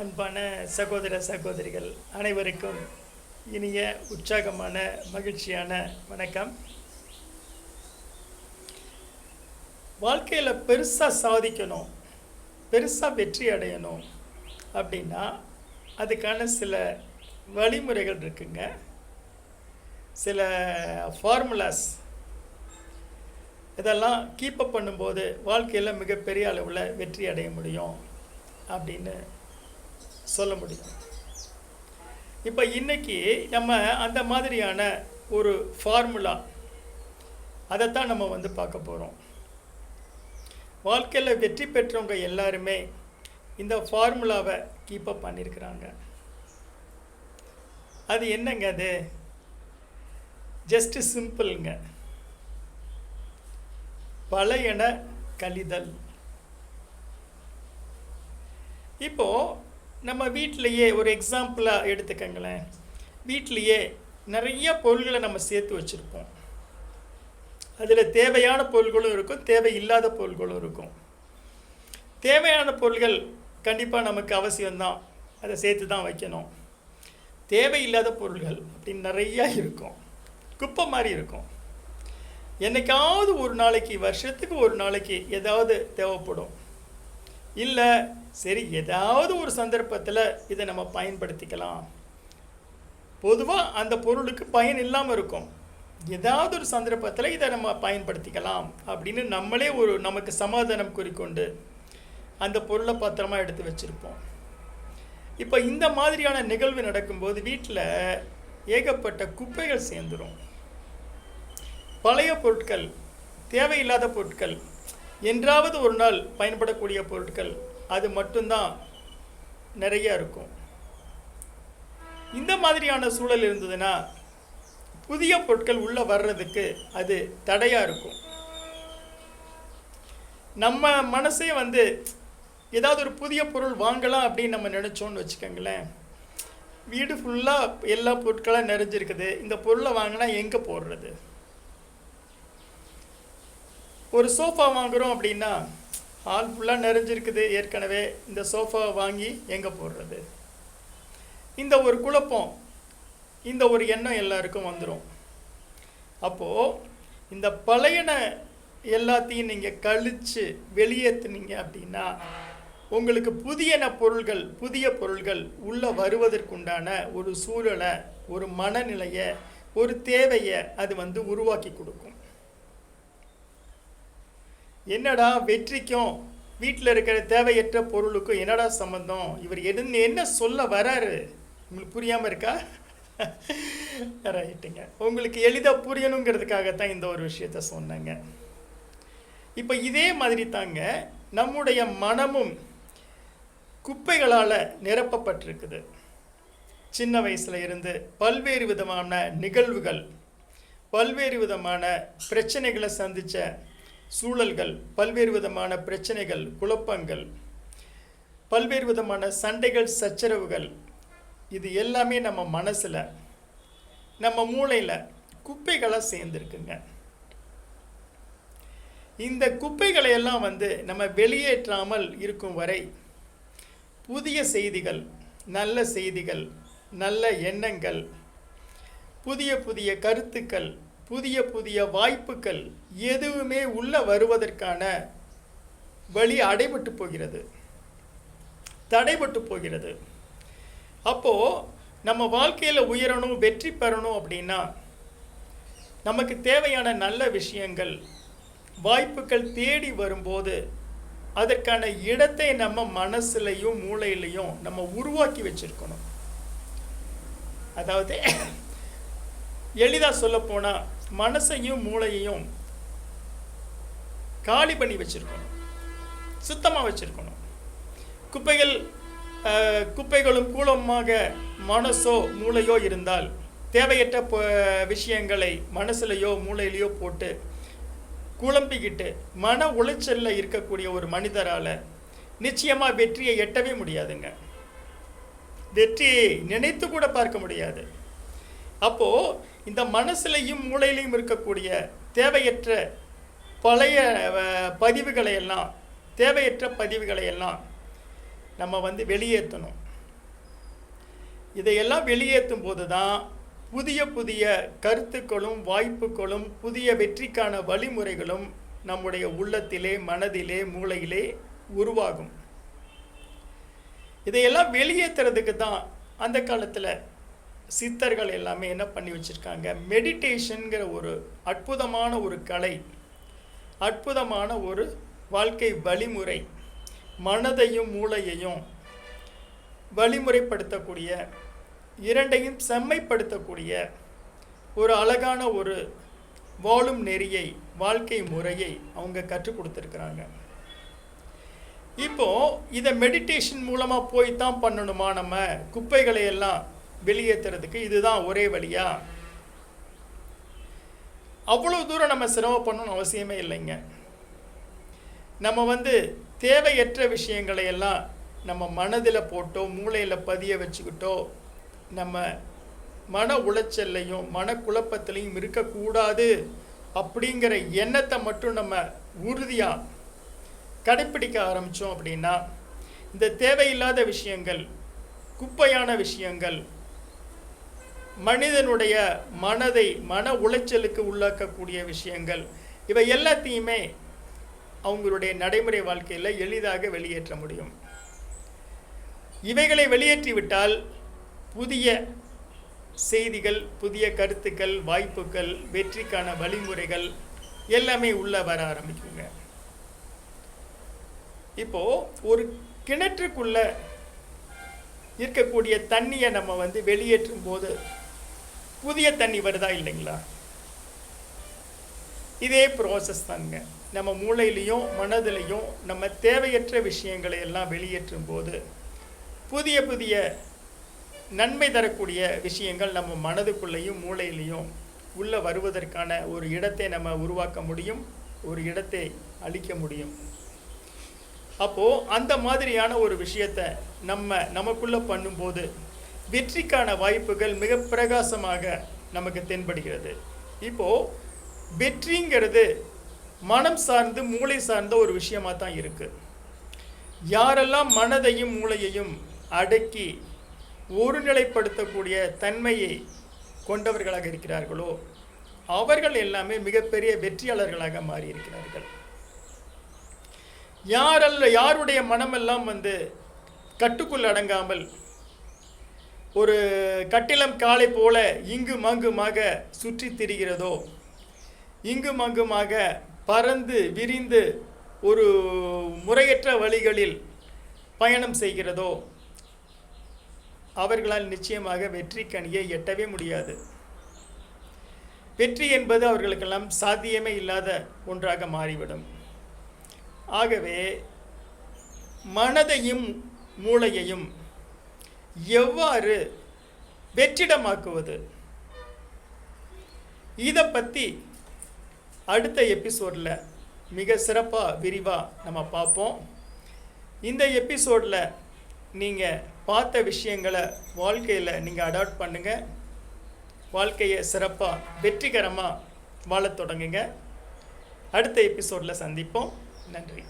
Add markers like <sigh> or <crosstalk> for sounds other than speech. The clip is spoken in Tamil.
அன்பான சகோதர சகோதரிகள் அனைவருக்கும் இனிய உற்சாகமான மகிழ்ச்சியான வணக்கம். வாழ்க்கையில் பெருசாக சாதிக்கணும் பெருசாக வெற்றி அடையணும் அப்படின்னா அதுக்கான சில வழிமுறைகள் இருக்குங்க. சில ஃபார்முலாஸ் இதெல்லாம் கீப்பப் பண்ணும்போது வாழ்க்கையில் மிகப்பெரிய அளவில் வெற்றி அடைய முடியும் அப்படின்னு சொல்ல முடியும். இப்போ இன்னைக்கு நம்ம அந்த மாதிரியான ஒரு ஃபார்முலா அதைத்தான் நம்ம வந்து பார்க்க போகிறோம் வாழ்க்கையில் வெற்றி பெற்றவங்க எல்லாருமே இந்த ஃபார்முலாவை கீப்பப் பண்ணியிருக்கிறாங்க அது என்னங்க அது? ஜஸ்ட் சிம்பிள்ங்க பழையன கழிதல். இப்போது நம்ம வீட்டிலையே ஒரு எக்ஸாம்பிளாக எடுத்துக்கங்களேன். வீட்டிலையே நிறைய பொருள்களை நம்ம சேர்த்து வச்சுருப்போம். அதில் தேவையான பொருள்களும் இருக்கும் தேவையில்லாத பொருள்களும் இருக்கும். தேவையான பொருள்கள் கண்டிப்பாக நமக்கு அவசியம்தான். அதை சேர்த்து தான் வைக்கணும். தேவையில்லாத பொருள்கள் அப்படின்னு நிறையா இருக்கும். குப்பை மாதிரி இருக்கும். என்னைக்காவது ஒரு நாளைக்கு வருஷத்துக்கு ஒரு நாளைக்கு ஏதாவது தேவைப்படும். இல்லை சரி ஏதாவது ஒரு சந்தர்ப்பத்தில் இதை நம்ம பயன்படுத்திக்கலாம். பொதுவாக அந்த பொருளுக்கு பயன் இல்லாமல் இருக்கும். ஏதாவது ஒரு சந்தர்ப்பத்தில் இதை நம்ம பயன்படுத்திக்கலாம் அப்படின்னு நம்மளே ஒரு நமக்கு சமாதானம் குறிக்கொண்டு அந்த பொருளை பத்திரமா எடுத்து வச்சுருப்போம். இப்போ இந்த மாதிரியான நிகழ்வு நடக்கும்போது வீட்டில் ஏகப்பட்ட குப்பைகள் சேர்ந்துடும் பழைய பொருட்கள் தேவையில்லாத பொருட்கள் என்றாவது ஒரு நாள் பயன்படக்கூடிய பொருட்கள் அது மட்டும்தான் நிறைய இருக்கும். இந்த மாதிரியான சூழல் இருந்ததுன்னா புதிய பொருட்கள் உள்ளே வர்றதுக்கு அது தடையாக இருக்கும். நம்ம மனசே வந்து ஏதாவது ஒரு புதிய பொருள் வாங்கலாம் அப்படின்னு நம்ம நினச்சோன்னு வச்சுக்கோங்களேன். வீடு ஃபுல்லாக எல்லா பொருட்களாக நிறைஞ்சிருக்குது. இந்த பொருளை வாங்கினா எங்கே போடுறது? ஒரு சோஃபா வாங்குகிறோம் அப்படின்னா ஹால் ஃபுல்லாக நிறைஞ்சிருக்குது. ஏற்கனவே இந்த சோஃபாவை வாங்கி எங்கே போடுறது? இந்த ஒரு குழப்பம் இந்த ஒரு எண்ணம் எல்லாருக்கும் வந்துடும் அப்போது இந்த பழையன எல்லாத்தையும் நீங்கள் கழித்து வெளியேற்றுனீங்க அப்படின்னா உங்களுக்கு புதியன பொருள்கள் புதிய பொருள்கள் உள்ளே வருவதற்குண்டான ஒரு சூழலை ஒரு மனநிலையை ஒரு தேவையை அது வந்து உருவாக்கி கொடுக்கும். என்னடா வெற்றிக்கும் வீட்டில் இருக்கிற தேவையற்ற பொருளுக்கும் என்னடா சம்மந்தம் இவர் எது என்ன சொல்ல வராரு? உங்களுக்கு புரியாமல் இருக்கா? <laughs> ரைட்டுங்க. உங்களுக்கு எளிதாக புரியணுங்கிறதுக்காகத்தான் இந்த ஒரு விஷயத்த சொன்னேங்க. இப்போ இதே மாதிரி தாங்க நம்முடைய மனமும் குப்பைகளால் நிரப்பப்பட்டிருக்குது. சின்ன வயசில் இருந்து பல்வேறு விதமான நிகழ்வுகள் பல்வேறு விதமான பிரச்சனைகளை சந்தித்த சூழல்கள் பல்வேறு விதமான பிரச்சனைகள் குழப்பங்கள் பல்வேறு விதமான சண்டைகள் சச்சரவுகள் இது எல்லாமே நம்ம மனசில் நம்ம மூளையில் குப்பைகளாக சேர்ந்துருக்குங்க. இந்த குப்பைகளை எல்லாம் வந்து நம்ம வெளியேற்றாமல் இருக்கும் வரை புதிய செய்திகள் நல்ல செய்திகள் நல்ல எண்ணங்கள் புதிய புதிய கருத்துக்கள் புதிய புதிய வாய்ப்புகள் எதுவுமே உள்ள வருவதற்கான வழி அடைபட்டு போகிறது. தடைபட்டு போகிறது. அப்போது நம்ம வாழ்க்கையில் உயரணும் வெற்றி பெறணும் அப்படின்னா நமக்கு தேவையான நல்ல விஷயங்கள் வாய்ப்புகள் தேடி வரும்போது அதற்கான இடத்தை நம்ம மனசுலையும் மூளையிலையும் நம்ம உருவாக்கி வச்சிருக்கணும். அதாவது எளிதாக சொல்லப்போனால் மனசையும் மூளையையும் காலி பண்ணி வச்சிருக்கணும். சுத்தமாக வச்சுருக்கணும். குப்பைகள் குப்பைகளும் கூலமாக மனசோ மூளையோ இருந்தால் தேவையற்ற விஷயங்களை மனசுலையோ மூளையிலையோ போட்டு குழம்பிக்கிட்டு மன உளைச்சலில் இருக்கக்கூடிய ஒரு மனிதரால் நிச்சயமாக வெற்றியை எட்டவே முடியாதுங்க. வெற்றியை நினைத்து கூட பார்க்க முடியாது. அப்போது இந்த மனசுலையும் மூளையிலையும் இருக்கக்கூடிய தேவையற்ற பழைய பதிவுகளை எல்லாம் தேவையற்ற பதிவுகளை எல்லாம் நம்ம வந்து வெளியேற்றணும். இதையெல்லாம் வெளியேற்றும் போது தான் புதிய புதிய கருத்துக்களும் வாய்ப்புகளும் புதிய வெற்றிக்கான வழிமுறைகளும் நம்முடைய உள்ளத்திலே மனதிலே மூளையிலே உருவாகும். இதையெல்லாம் வெளியேற்றுறதுக்கு தான் அந்த காலத்தில் சித்தர்கள் எல்லாமே என்ன பண்ணி வச்சுருக்காங்க? மெடிடேஷனுங்கிற ஒரு அற்புதமான ஒரு கலை அற்புதமான ஒரு வாழ்க்கை வழிமுறை மனதையும் மூளையையும் வழிமுறைப்படுத்தக்கூடிய இரண்டையும் செம்மைப்படுத்தக்கூடிய ஒரு அழகான ஒரு வாழும் நெறியை வாழ்க்கை முறையை அவங்க கற்றுக் கொடுத்துருக்குறாங்க. இப்போது இதை மெடிடேஷன் மூலமாக போய் தான் பண்ணணுமா நம்ம? குப்பைகளை எல்லாம் வெளியேற்றுறதுக்கு இதுதான் ஒரே வழியா? அவ்வளோ தூரம் நம்ம சிரமப்படணும்னு அவசியமே இல்லைங்க. நம்ம வந்து தேவையற்ற விஷயங்களை எல்லாம் நம்ம மனதில் போட்டோ மூளையில் பதிய வச்சுக்கிட்டோ நம்ம மன உளைச்சல்லையும் மனக்குழப்பத்திலையும் இருக்கக்கூடாது அப்படிங்கிற எண்ணத்தை மட்டும் நம்ம உறுதியாக கடைப்பிடிக்க ஆரம்பித்தோம் அப்படின்னா இந்த தேவையில்லாத விஷயங்கள் குப்பையான விஷயங்கள் மனிதனுடைய மனதை மன உளைச்சலுக்கு உள்ளாக்கக்கூடிய விஷயங்கள் இவை எல்லாத்தையுமே அவங்களுடைய நடைமுறை வாழ்க்கையில் எளிதாக வெளியேற்ற முடியும். இவைகளை வெளியேற்றிவிட்டால் புதிய செய்திகள் புதிய கருத்துக்கள் வாய்ப்புகள் வெற்றிக்கான வழிமுறைகள் எல்லாமே உள்ள வர ஆரம்பிக்குங்க. இப்போ ஒரு கிணற்றுக்குள்ள இருக்கக்கூடிய தண்ணியை நம்ம வந்து வெளியேற்றும் போது புதிய தண்ணி வருதா இல்லைங்களா? இதே ப்ராசஸ் தாங்க. நம்ம மூளையிலையும் மனதிலையும் நம்ம தேவையற்ற விஷயங்களை எல்லாம் வெளியேற்றும் போது புதிய புதிய நன்மை தரக்கூடிய விஷயங்கள் நம்ம மனதுக்குள்ளேயும் மூளையிலையும் உள்ளே வருவதற்கான ஒரு இடத்தை நம்ம உருவாக்க முடியும் ஒரு இடத்தை அளிக்க முடியும். அப்போது அந்த மாதிரியான ஒரு விஷயத்தை நம்ம நமக்குள்ளே பண்ணும்போது வெற்றிக்கான வாய்ப்புகள் மிக பிரகாசமாக நமக்கு தென்படுகிறது. இப்போது வெற்றிங்கிறது மனம் சார்ந்து மூளை சார்ந்த ஒரு விஷயமாக தான் இருக்குது யாரெல்லாம் மனதையும் மூளையையும் அடக்கி ஒருநிலைப்படுத்தக்கூடிய தன்மையை கொண்டவர்களாக இருக்கிறார்களோ அவர்கள் எல்லாமே மிகப்பெரிய வெற்றியாளர்களாக மாறியிருக்கிறார்கள். யாரல்ல யாருடைய மனமெல்லாம் வந்து கட்டுக்குள் அடங்காமல் ஒரு கட்டிலம் காலை போல இங்கும் அங்குமாக சுற்றி திரிகிறதோ? இங்கும் அங்குமாக பறந்து விரிந்து ஒரு முறையற்ற வழிகளில் பயணம் செய்கிறதோ? அவர்களால் நிச்சயமாக வெற்றி கணியை எட்டவே முடியாது. வெற்றி என்பது அவர்களுக்கெல்லாம் சாத்தியமே இல்லாத ஒன்றாக மாறிவிடும். ஆகவே மனதையும் மூளையையும் எவ்வாறு வெற்றிடமாக்குவது? இதை பற்றி அடுத்த எபிசோடில் மிக சிறப்பாக விரிவாக நம்ம பார்ப்போம் இந்த எபிசோடில் நீங்கள் பார்த்த விஷயங்களை வாழ்க்கையில் நீங்கள் அடாப்ட் பண்ணுங்கள் வாழ்க்கையை சிறப்பாக வெற்றிகரமாக வாழத் தொடங்குங்க. அடுத்த எபிசோடில் சந்திப்போம். நன்றி.